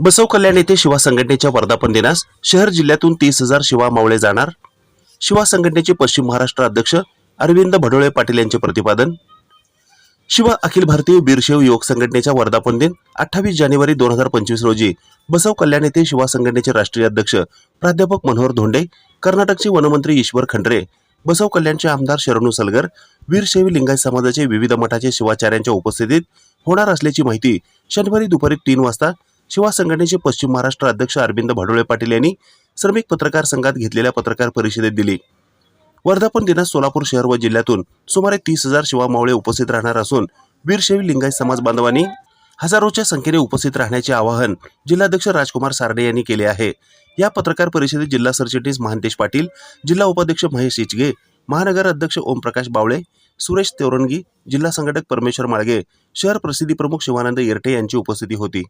बसव कल्याण येथे शिवा संघटनेच्या वर्धापन दिनास शहर जिल्ह्यातून तीस हजार शिवा मावळे जाणार. शिवा संघटनेचे पश्चिम महाराष्ट्र अध्यक्ष अरविंद भडोळे पाटील यांचे प्रतिपादन. शिवा अखिल भारतीय बीरशेव युवक संघटनेचा वर्धापन दिन अठ्ठावीस जानेवारी दोन हजार पंचवीस रोजी बसव कल्याण येथे शिवा संघटनेचे राष्ट्रीय अध्यक्ष प्राध्यापक मनोहर धोंडे कर्नाटकचे वनमंत्री ईश्वर खंडरे बसव कल्याणचे आमदार शरणू सलगर वीरशैवी लिंगायत समाजाचे विविध मठाचे शिवाचार्यांच्या उपस्थितीत होणार असल्याची माहिती शनिवारी दुपारी तीन वाजता शिवा संघटनेचे पश्चिम महाराष्ट्र अध्यक्ष अरविंद भाडोळे पाटील यांनी श्रमिक पत्रकार संघात घेतलेल्या पत्रकार परिषदेत दिली. वर्धापन दिनात सोलापूर शहर व जिल्ह्यातून सुमारे तीस हजार शिवा मावळे उपस्थित राहणार असून वीरशैवी लिंगायत समाज बांधवांनी हजारोच्या संख्येने उपस्थित राहण्याचे आवाहन जिल्हाध्यक्ष राजकुमार सारडे यांनी केले आहे. या पत्रकार परिषदेत जिल्हा सरचिटणीस महांतेश पाटील जिल्हा उपाध्यक्ष महेश इचगे महानगर अध्यक्ष ओमप्रकाश बावळे सुरेश तेवरणगी जिल्हा संघटक परमेश्वर माळगे शहर प्रसिद्धी प्रमुख शिवानंद येरटे यांची उपस्थिती होती.